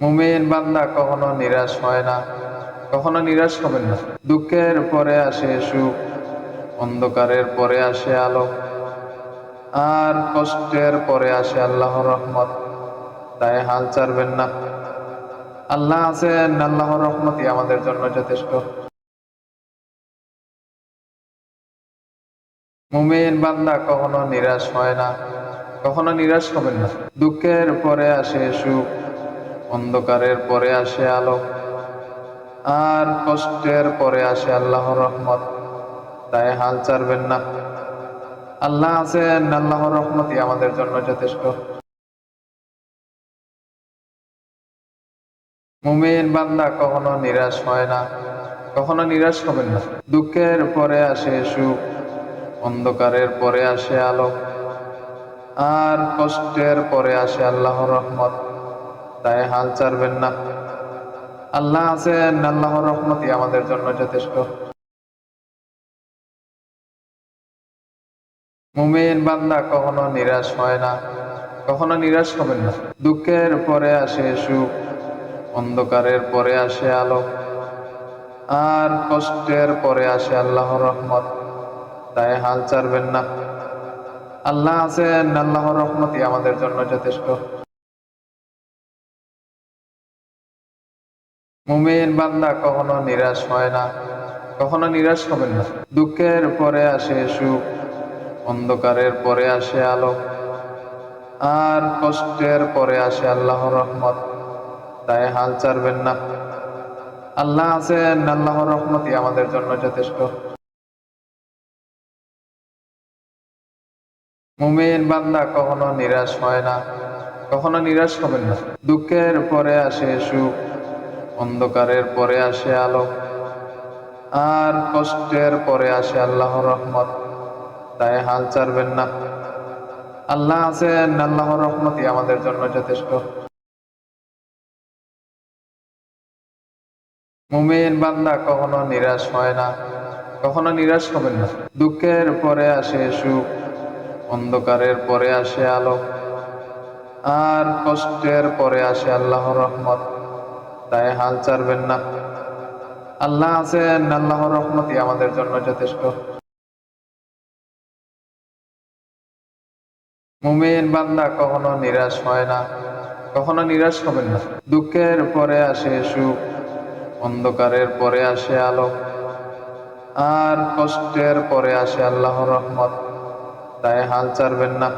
মুমিন বান্দা কখনো নিরাশ হয় না, কখনো নিরাশ হবেন না। দুঃখের পরে আসে সুখ, অন্ধকারের পরে আসে আলো, আর কষ্টের পরে আসে আল্লাহর রহমত। তাই হাল ছাড়বেন না। আল্লাহ আছেন, আল্লাহর রহমতই আমাদের জন্য যথেষ্ট। মুমিন বান্দা কখনো নিরাশ হয় না, কখনো নিরাশ হবেন না। দুঃখের পরে আসে সুখ অন্ধকারের পরে আসে আলো, আর কষ্টের পরে আসে আল্লাহর রহমত। তাই হাল ছাড়বেন না। আল্লাহ আছেন, আল্লাহর রহমতই আমাদের জন্য যথেষ্ট। মুমিন বান্দা কখনো নিরাশ হয় না, কখনো নিরাশ হবেন না। দুঃখের পরে আসে সুখ, অন্ধকারের পরে আসে আলো, আর কষ্টের পরে আসে আল্লাহর রহমত। তাই হাল ছাড়বেন না। আল্লাহ আছেন, আল্লাহর রহমতই আমাদের জন্য যথেষ্ট। মুমিন বান্দা কখনো নিরাশ হয় না, কখনো নিরাশ হবেন না। দুঃখের পরে আসে সুখ, অন্ধকারের পরে আসে আলো, আর কষ্টের পরে আসে আল্লাহর রহমত। তাই হাল ছাড়বেন না। আল্লাহ আছেন, আল্লাহর রহমতই আমাদের জন্য যথেষ্ট। মুমিন বান্দা কখনো নিরাশ হয় না, কখনো নিরাশ হবেন না। দুঃখের পরে আসে সুখ, অন্ধকারের পরে আসে আলো, আর কষ্টের পরে আসে আল্লাহর রহমত। তাই হাল ছাড়বেন না। আল্লাহ আছেন, আল্লাহর রহমতই আমাদের জন্য যথেষ্ট। মুমিন বান্দা কখনো নিরাশ হয় না, কখনো নিরাশ হবেন না। দুঃখের পরে আসে সুখ অন্ধকারের পরে আসে আলো, আর কষ্টের পরে আসে আল্লাহর রহমত। তাই হাল ছাড়বেন না। আল্লাহ আছেন, আল্লাহর রহমতই আমাদের জন্য যথেষ্ট। মুমিন বান্দা কখনো নিরাশ হয় না, কখনো নিরাশ হবেন না। দুঃখের পরে আসে সুখ, অন্ধকারের পরে আসে আলো, আর কষ্টের পরে আসে আল্লাহর রহমত। তাই হাল ছাড়বেন না। আল্লাহ আছেন, আল্লাহর রহমতই আমাদের জন্য যথেষ্ট। মুমিন বান্দা কখনো নিরাশ হয় না, কখনো নিরাশ হবেন না। দুঃখের পরে আসে সুখ, অন্ধকারের পরে আসে আলো আর কষ্টের পরে আসে আল্লাহর রহমত। তাই হাল ছাড়বেন না।